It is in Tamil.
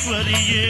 ஈஸ்வரியே